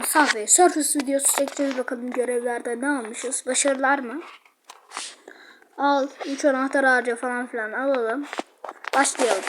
Sahve Surface videosu çekeceğiz bakalım görevlerde ne almışız. Başarılar mı? Al 3 anahtar harca falan filan alalım. Başlayalım.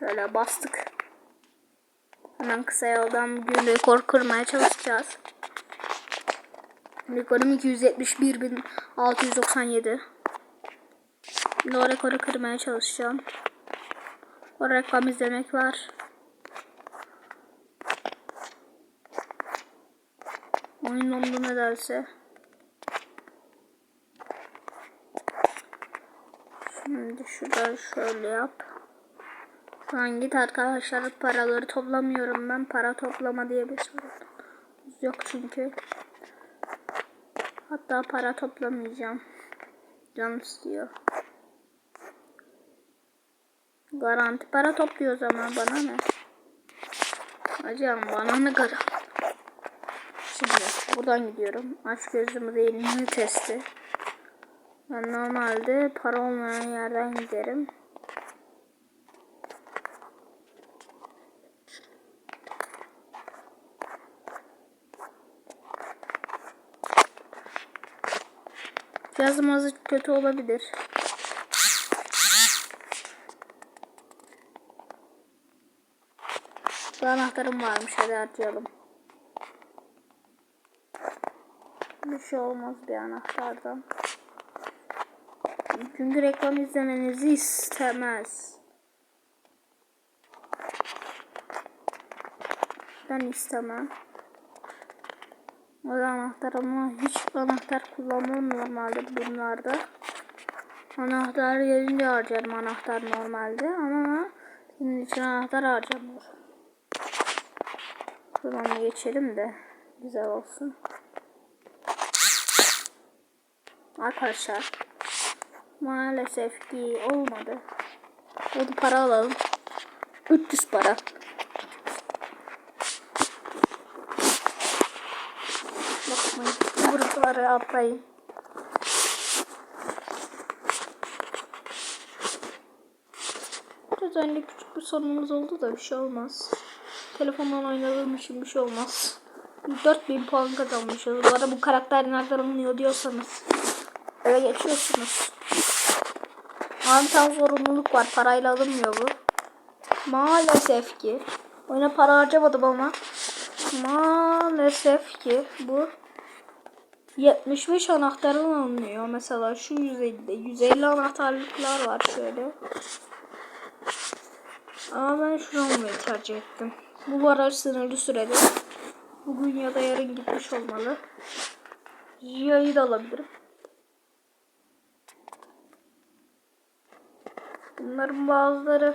Şöyle bastık. Hemen kısa yoldan bugün rekor kırmaya çalışacağız. Rekorum 271.697. Şimdi o rekoru kırmaya çalışacağım. O reklam izlemek var. Nedense. Şimdi şurada şöyle yap. Şu an git arkadaşlar paraları toplamıyorum ben. Para toplama diye bir sorun yok çünkü. Hatta para toplamayacağım. Canım istiyor. Garanti para topluyor o zaman bana ne? Hocam bana ne garanti? Şimdi buradan gidiyorum. Aç gözümü değil testi. Ben normalde para olmayan yerden giderim. Yazım kötü olabilir. Bu anahtarım varmış hadi harcayalım. Bir şey olmaz bir anahtardan. Çünkü reklam izlemenizi istemez. Ben istemem. O anahtar ama hiç anahtar kullanmam normalde bunlarda. Anahtar gelince harcarım anahtar normalde ama senin için anahtar harcamıyor. Şuradan geçelim de güzel olsun. Arkadaşlar maalesef ki olmadı. Hadi para alalım. 300 para. Bakmayın. Grupları atlayın. Biraz önce küçük bir sorunumuz oldu da bir şey olmaz. Telefondan oynadığım için bir şey olmaz. 4000 puan kazanmışız. Bu arada bu karakter nereden alınıyor diyorsanız eve geçiyorsunuz. Mantan zorunluluk var. Parayla alınmıyor bu. Maalesef ki. Oyuna para harcamadım ama maalesef ki bu 75 anahtarın alınıyor. Mesela şu 150'de 150 anahtarlıklar var şöyle. Ama ben şunu almayı tercih ettim. Bu araç sınırlı sürede. Bugün ya da yarın gitmiş olmalı. Jia'yı da alabilirim. Bunların bazıları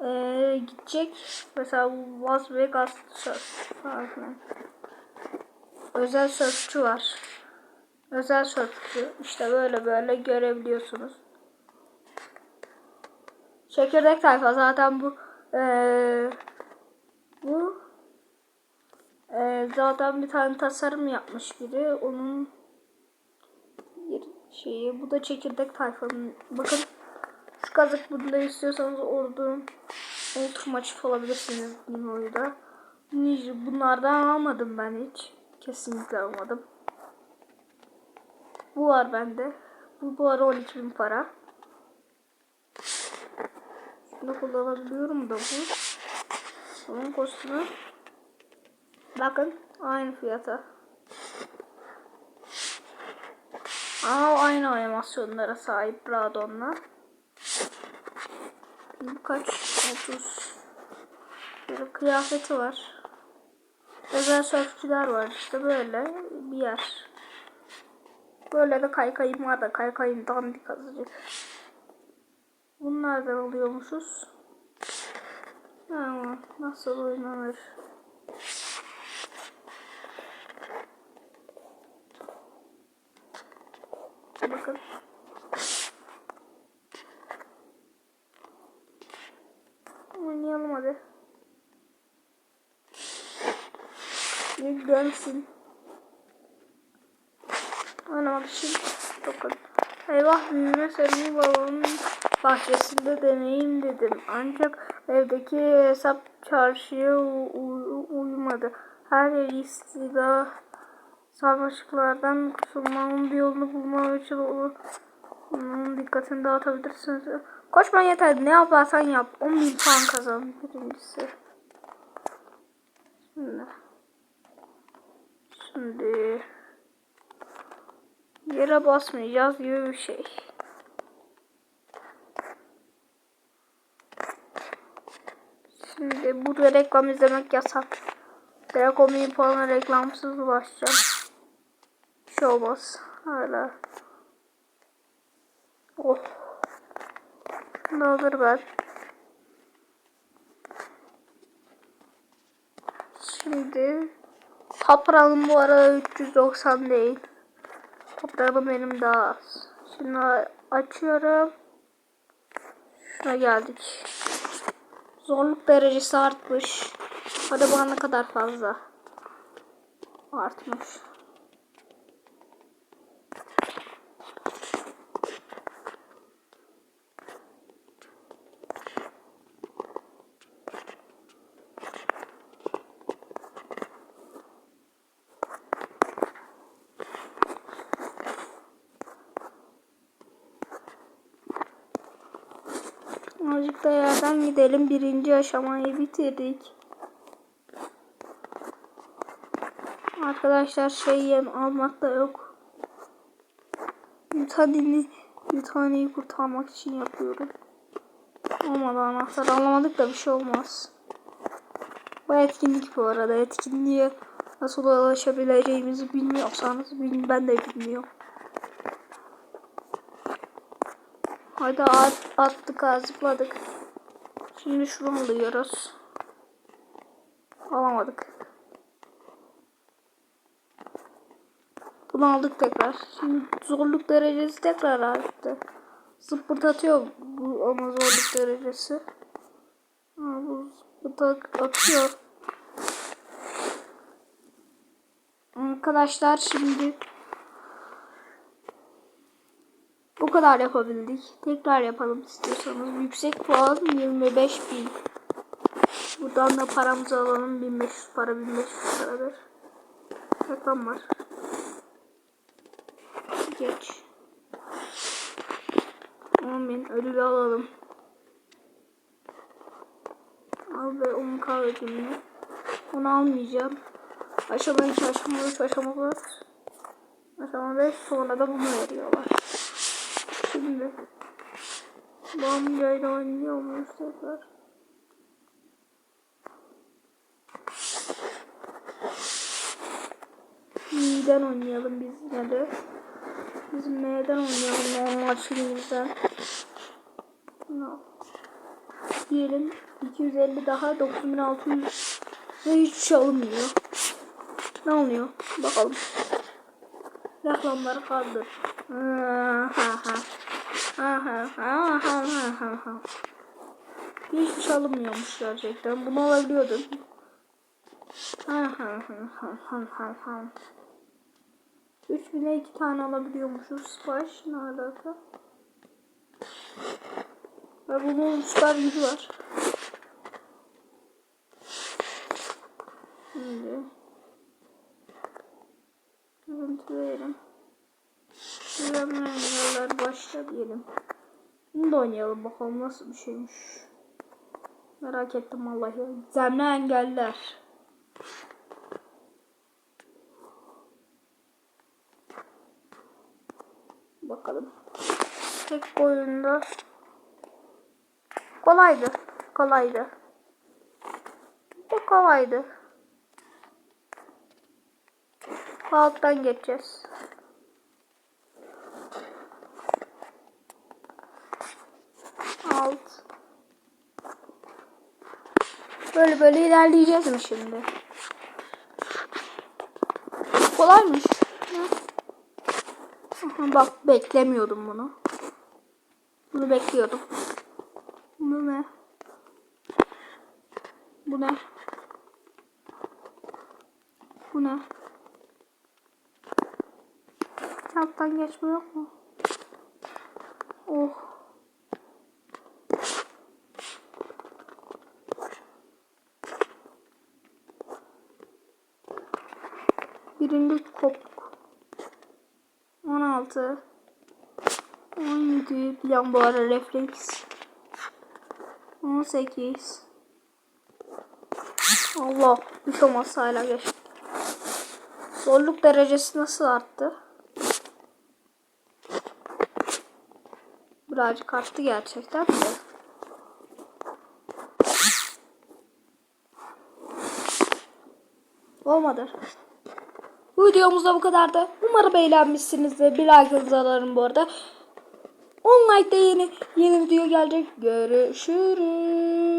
ee, gidecek. Mesela Las Vegas falan. Özel sörfçü var. Özel sörfçü. İşte böyle böyle görebiliyorsunuz. Çekirdek tayfa zaten bu ee, bu ee, zaten bir tane tasarım yapmış biri. Onun bir şeyi. Bu da çekirdek tayfanın. Bakın kazık bunda istiyorsanız orada oturma çift olabilirsiniz Nimo'da. Bunlardan almadım ben hiç. Kesinlikle almadım. Bu var bende. Bu bu ara 12 bin para. Şunu kullanabiliyorum da bu. Onun kostümü. Bakın aynı fiyata. Ama aynı animasyonlara sahip Radon'la. Bu kaç? 30. Bir kıyafeti var. Özel sörfçüler var işte böyle bir yer. Böyle de kaykayım var da kaykayım dandik azıcık. Bunlardan alıyormuşuz. Ama nasıl oynanır? Bakın. Oynayalım hadi. Yüklensin. Oynamak için bakın. Eyvah büyüme sevmeyi babamın bahçesinde deneyim dedim. Ancak evdeki hesap çarşıya uymadı. Her yer istila sarmaşıklardan kurtulmanın bir yolunu bulma için onu- onun dikkatini dağıtabilirsiniz. Koşman yeter. Ne yaparsan yap. 10 bin puan kazan birincisi. Şimdi. Şimdi. Yere basmayacağız gibi bir şey. Şimdi burada reklam izlemek yasak. Direkt o bin puana reklamsız ulaşacağım. Şey olmaz. Hala. Oh. Ne olur ben. Şimdi Toprağım bu arada 390 değil. Toprağım benim daha az. Şimdi açıyorum. Şuna geldik. Zorluk derecesi artmış. Hadi bana ne kadar fazla. Artmış. Azıcık da yerden gidelim. Birinci aşamayı bitirdik. Arkadaşlar şey yem almak da yok. Mütanini, mütaneyi kurtarmak için yapıyorum. Olmadı anahtar alamadık da bir şey olmaz. Bu etkinlik bu arada. Etkinliğe nasıl ulaşabileceğimizi bilmiyorsanız bil- ben de bilmiyorum. Haydi at, attık zıpladık. Şimdi şunu alıyoruz. Alamadık. Bunu aldık tekrar. Şimdi zorluk derecesi tekrar arttı. Zıpırdatıyor bu ama zorluk derecesi. Ha, bu zıpırdak atıyor. Arkadaşlar şimdi bu kadar yapabildik. Tekrar yapalım istiyorsanız. Yüksek puan 25 bin. Buradan da paramızı alalım. 1500 para 1500 paradır. Reklam var. Geç. 10 bin ödülü alalım. Al ve 10 k ödülünü. Onu almayacağım. Aşama 2, aşama 3, aşama 4. Aşama 5 sonra da bunu veriyorlar. Şimdi bu amcayla oynuyor muyuz tekrar? M'den oynayalım biz yine de. Biz M'den oynayalım normal şeyimizden. No. Diyelim 250 daha 9600 ve hiç şey. Ne oluyor? Bakalım. Reklamları kaldır. Ha ha ha. Ha ha ha ha ha ha ha. Hiçbir şey alınmıyormuş gerçekten. Bunu alabiliyordum. Ha ha ha ha ha ha ha. 3000'e 2 tane alabiliyormuşuz. Sipariş ne alaka? Ve bunun süper gücü var. Şimdi görüntüleyelim. Başla diyelim. Bunu da oynayalım bakalım nasıl bir şeymiş. Merak ettim vallahi. Zemle engeller. Bakalım. Tek oyunda kolaydı. Kolaydı. Bu kolaydı. Alttan geçeceğiz. Böyle böyle ilerleyeceğiz mi şimdi? Kolaymış. Aha, bak beklemiyordum bunu. Bunu bekliyordum. Bu ne? Bu ne? Bu ne? Alttan geçme yok mu? Oh. Birinci kopuk. 16. 17. Bir an bu ara refleks. 18. Allah. Hiç olmazsa hala geç. Zorluk derecesi nasıl arttı? Birazcık arttı gerçekten de. Olmadı. Bu videomuz da bu kadardı. Umarım eğlenmişsinizdir. Bir like'ınızı alırım bu arada. 10 like'da yeni yeni video gelecek. Görüşürüz.